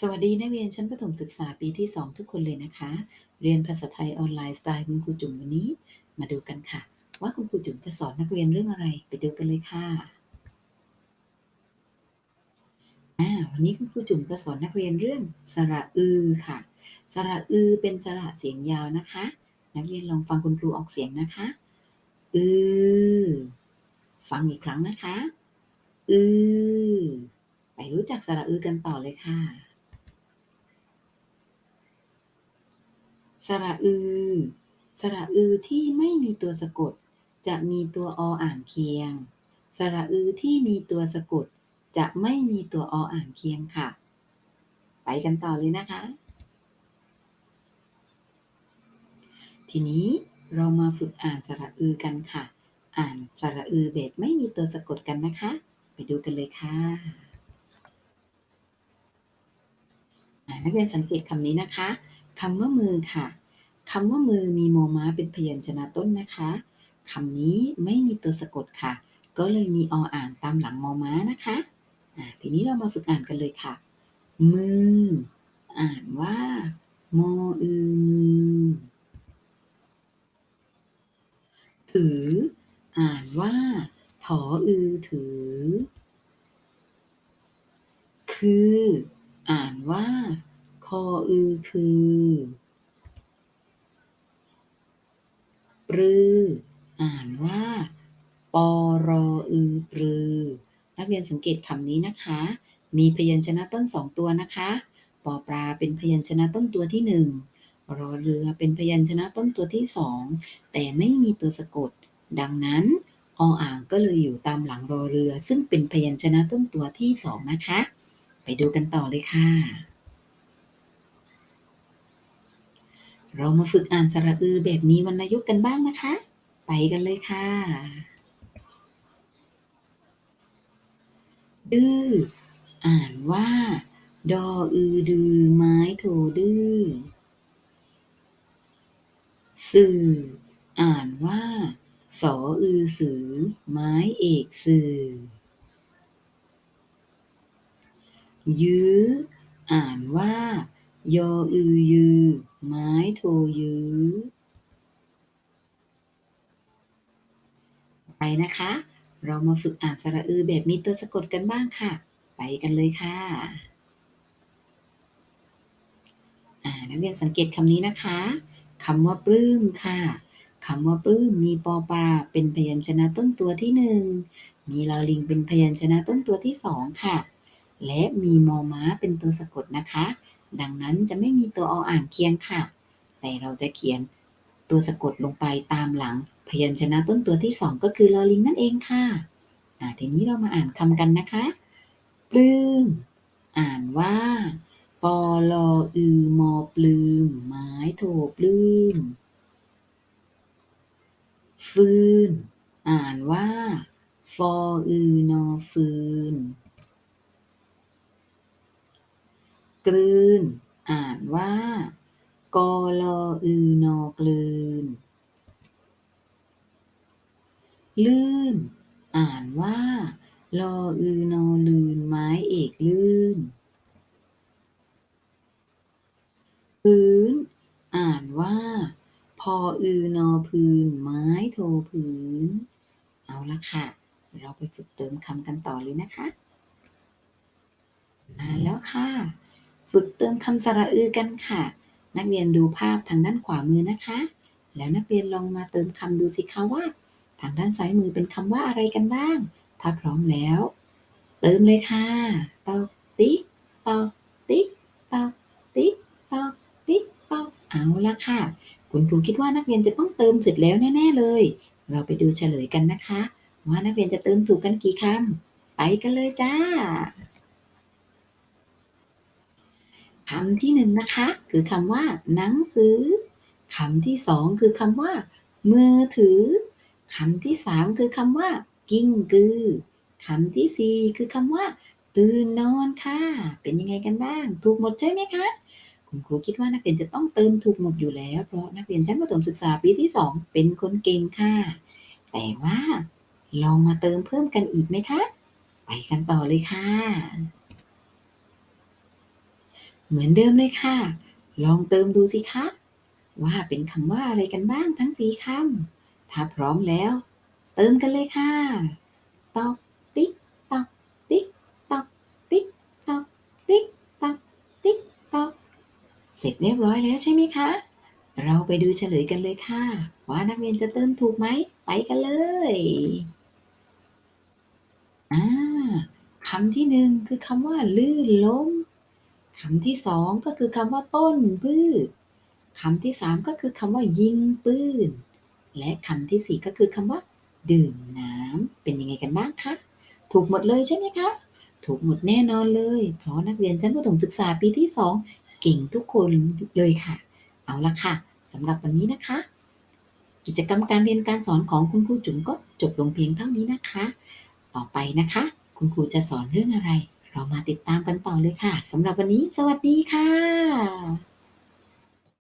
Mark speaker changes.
Speaker 1: สวัสดีนักเรียนชั้นประถมศึกษาปีที่ 2 ทุกคนเลยนะคะ เรียนภาษาไทยออนไลน์สไตล์คุณครูจุ๋มวันนี้ มาดูกันค่ะ ว่าคุณครูจุ๋มจะสอนนักเรียนเรื่องอะไรไปดูกันเลยค่ะวันนี้คุณครูจุ๋มจะสอนนักเรียนเรื่องสระอือค่ะ สระอือเป็นสระเสียงยาวนะคะ นักเรียนลองฟังคุณครูออกเสียงนะคะอือฟังอีกครั้งนะคะอือไปรู้จักสระอือกันต่อเลยค่ะ สระอือ สระอือที่ไม่มีตัวสะกด จะมีตัวออ่างเคียง สระอือที่มีตัวสะกด จะไม่มีตัวออ่างเคียงค่ะ ไปกันต่อเลยนะคะ ทีนี้เรามาฝึกอ่านสระอือกันค่ะ อ่านสระอือแบบไม่มีตัวสะกดกันนะคะ ไปดูกันเลยค่ะนักเรียนสังเกตคำนี้นะคะ คำว่ามือค่ะคำว่ามือมีโมม้าเป็นพยัญชนะต้นนะคะคำนี้ไม่มีตัวสะกดค่ะ ก็เลยมีออ่างตามหลังมอม้านะคะทีนี้เรามาฝึกอ่านกันเลยค่ะ มือ อ่านว่าโมอือมือถือ อ่านว่าถออือถือ คือ อ่านว่า ออือคือปรืออ่านว่าปอรออือปรือนักเรียนสังเกตคำนี้นะคะ มีพยัญชนะต้นสองตัวนะคะปอปลาเป็นพยัญชนะต้นตัวที่หนึ่งรอเรือเป็นพยัญชนะต้นตัวที่สองแต่ไม่มีตัวสะกด ดังนั้นออ่างก็เลยอยู่ตามหลังรอเรือ ซึ่งเป็นพยัญชนะต้นตัวที่สองนะคะ ไปดูกันต่อเลยค่ะ เรามาฝึกอ่านสระอือแบบมีวรรณยุกต์กันบ้างนะคะ ไปกันเลยค่ะดื้ออ่านว่า ดออือดือ ไม้โทดื้อ สื่อ อ่านว่า สออือสือ ไม้เอกสื่อ ยื้อ อ่านว่า ยออือยือ ไม้โทยื้อไปนะคะ เรามาฝึกอ่านสระอือแบบมีตัวสะกดกันบ้างค่ะ ไปกันเลยค่ะนักเรียนสังเกตคำนี้นะคะคำว่าปลื้มค่ะคำว่าปลื้มมีปอปลาเป็นพยัญชนะต้นตัวที่หนึ่งมีลอลิงเป็นพยัญชนะต้นตัวที่สองค่ะ และมีมอม้าเป็นตัวสะกดนะคะ ดังนั้นจะไม่มีตัวออ่างเคียงค่ะ แต่เราจะเขียนตัวสะกดลงไปตามหลัง พยัญชนะต้นตัวที่สองก็คือลอลิงนั่นเองค่ะทีนี้เรามาอ่านคำกันนะคะ ปลื้ม อ่านว่าปอลออือมอปลืม ไม้โทปลื้ม ฟืน อ่านว่าฟออือนอฟืน กลืน อ่านว่ากอลออือนอกลืน ลื่น อ่านว่าลออือนอลืน ไม้เอกลื่น พื้น อ่านว่าพออือนอพื้น ไม้โทพื้น เอาละค่ะ เราไปฝึกเติมคำกันต่อเลยนะคะมาแล้วค่ะ ฝึกเติมคำสระอือกันค่ะ นักเรียนดูภาพทางด้านขวามือนะคะ แล้วนักเรียนลองมาเติมคำดูสิคะว่า ทางด้านซ้ายมือเป็นคำว่าอะไรกันบ้าง ถ้าพร้อมแล้ว เติมเลยค่ะตอกติ๊กตอกติ๊กตอกติ๊กตอกติ๊กตอกเอาละค่ะ คุณครูคิดว่านักเรียนจะต้องเติมเสร็จแล้วแน่ ๆ เลย เราไปดูเฉลยกันนะคะ ว่านักเรียนจะเติมถูกกันกี่คำไปกันเลยจ้า คำที่หนึ่งนะคะ คือคำว่า หนังสือคำที่สองคือคำว่า มือถือคำที่สามคือคำว่า กิ้งกือคำที่สี่คือคำว่า ตื่นนอนค่ะ เป็นยังไงกันบ้าง ถูกหมดใช่ไหมคะ คุณครูคิดว่านักเรียนจะต้องเติมถูกหมดอยู่แล้ว เพราะนักเรียนชั้นประถมศึกษาปีที่สองเป็นคนเก่งค่ะ แต่ว่า ลองมาเติมเพิ่มกันอีกไหมคะ ไปกันต่อเลยค่ะ เหมือนเดิมเลยค่ะ ลองเติมดูสิคะ ว่าเป็นคำว่าอะไรกันบ้างทั้งสี่คำถ้าพร้อมแล้ว เติมกันเลยค่ะ ตอกติ๊กตอกติ๊กตอกติ๊กตอกติ๊กตอกติ๊กตอกเสร็จเรียบร้อยแล้วใช่ไหมคะ เราไปดูเฉลยกันเลยค่ะ ว่านักเรียนจะเติมถูกไหม ไปกันเลยอ่าคำที่หนึ่งคือคำว่าลื่นล้ม คำที่สองก็คือคำว่าต้นพืชคำที่สามก็คือคำว่ายิงปืน และคำที่สี่ก็คือคำว่า ดื่มน้ำเป็นยังไงกันบ้างคะ ถูกหมดเลยใช่ไหมคะ ถูกหมดแน่นอนเลย เพราะนักเรียนชั้นประถมศึกษาปีที่สองเก่งทุกคนเลยค่ะ เอาละค่ะสำหรับวันนี้นะคะ กิจกรรมการเรียนการสอนของคุณครูจุ๋มก็จบลงเพียงเท่านี้นะคะ ต่อไปนะคะ คุณครูจะสอนเรื่องอะไร เรามาติดตามกันต่อเลยค่ะสำหรับวันนี้ สวัสดีค่ะ